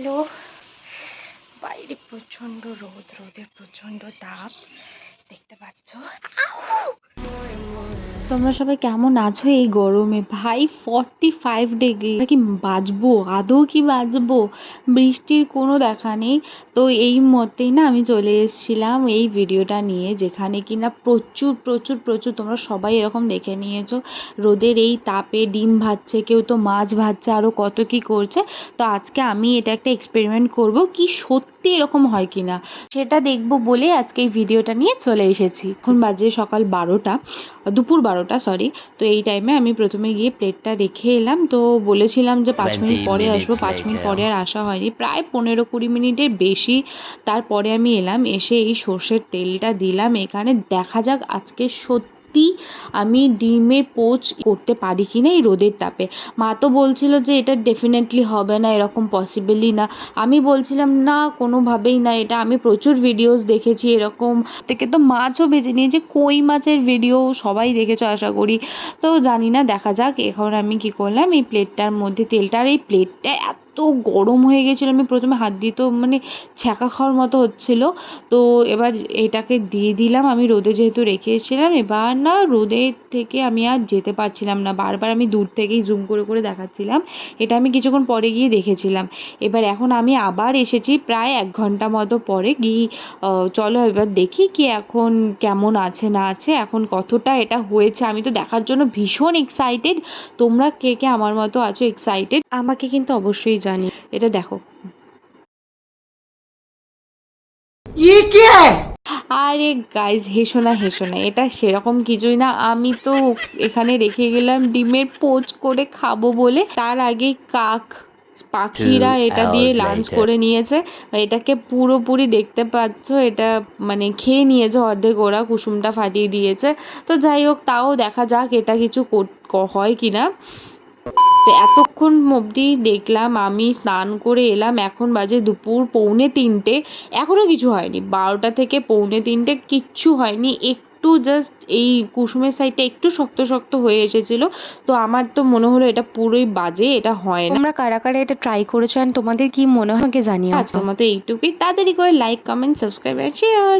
Hello. বাইরে প্রচণ্ড রোদ রোদের প্রচণ্ড তাপ। দেখতে পাচ্ছ? তোমরা সবাই কেমন আছো এই গরমে? ভাই ফর্টি ফাইভ ডিগ্রি কি বাঁচবো আদৌ কি বাঁচবো বৃষ্টির কোনো দেখা নেই। তো এই মতেই না আমি চলে এসেছিলাম এই ভিডিওটা নিয়ে, যেখানে কি না প্রচুর প্রচুর প্রচুর তোমরা সবাই এরকম দেখে নিয়েছো। রোদের এই তাপে ডিম ভাজছে, কেউ তো মাছ ভাজছে আরও কত কি করছে। তো আজকে আমি এটা একটা এক্সপেরিমেন্ট করব কি সত্যি এরকম হয় কি না সেটা দেখব বলে আজকে এই ভিডিওটা নিয়ে চলে এসেছি। এখন বাজে সকাল বারোটা। দুপুর বারোটা সরি তো এই টাইমে আমি প্রথমে গিয়ে প্লেটটা রেখে এলাম। তো বলেছিলাম যে পাঁচ মিনিট পরে আসব পাঁচ মিনিট পরে আর আসা হয়নি। প্রায় পনেরো কুড়ি মিনিটের বেশি তারপরে আমি এলাম এসে এই সর্ষের তেলটা দিলাম। এখানে দেখা যাক আজকে সত্যি আমি ডিমের পোচ করতে পারি কি না এই রোদের তাপে। মা তো বলছিল যে এটা ডেফিনেটলি হবে না, এরকম পসিবলই না। আমি বলছিলাম, না, কোনোভাবেই না, এটা আমি প্রচুর ভিডিওস দেখেছি এরকম। থেকে তো মাছও ভেজে নিয়েছি, কই মাছের ভিডিও সবাই দেখেছ আশা করি। তো জানি না, দেখা যাক, এখন আমি কি করলাম, এই প্লেটটার মধ্যে তেলটা আর এই প্লেটটা এত গরম হয়ে গেছিল, আমি প্রথমে হাত দিতেও মানে ছ্যাঁকা খাওয়ার মতো হচ্ছিল। তো এবার এটাকে দিয়ে দিলাম, আমি রোদে যেহেতু রেখে এসেছিলাম, এবার না রোদের থেকে আমি আর যেতে পারছিলাম না। বারবার আমি দূর থেকেই জুম করে করে দেখাচ্ছিলাম, এটা আমি কিছুক্ষণ পরে গিয়ে দেখেছিলাম। এবার এখন আমি আবার এসেছি প্রায় এক ঘণ্টা মতো পরে, গিয়ে চলো এবার দেখি কি এখন কেমন আছে না আছে, এখন কতটা এটা হয়েছে। আমি তো দেখার জন্য ভীষণ এক্সাইটেড তোমরা কে কে আমার মতো আছো এক্সাইটেড আমাকে কিন্তু অবশ্যই জানি। এটা দেখো। আরে গাইজ হেসো না হেসো না। এটা সেরকম কিছুই না। আমি তো এখানে রেখে গেলাম ডিমের পোচ করে খাব বলে। তার আগে কাক পাখিরা এটা দিয়ে লাঞ্চ করে নিয়েছে। এটাকে পুরোপুরি দেখতে পাচ্ছ এটা মানে খেয়ে নিয়েছে অর্ধেক ওরা কুসুমটা ফাটিয়ে দিয়েছে। তো যাই হোক তাও দেখা যাক এটা কিছু হয় কিনা। তো এত এতক্ষণ অবধি দেখলাম আমি স্নান করে এলাম। এখন বাজে দুপুর পৌনে তিনটে। এখনও কিছু হয়নি। বারোটা থেকে পৌনে তিনটে কিচ্ছু হয়নি। একটু জাস্ট এই কুসুমের সাইডটা একটু শক্ত শক্ত হয়ে এসেছিল। তো আমার তো মনে হলো এটা পুরোই বাজে এটা হয় না। তোমরা কারা কারা এটা ট্রাই করেছ আর তোমাদের কি মনে হয় আমাকে জানিও। আজকের মতো এইটুকুই। তাড়াতাড়ি করে লাইক কমেন্ট সাবস্ক্রাইব আর শেয়ার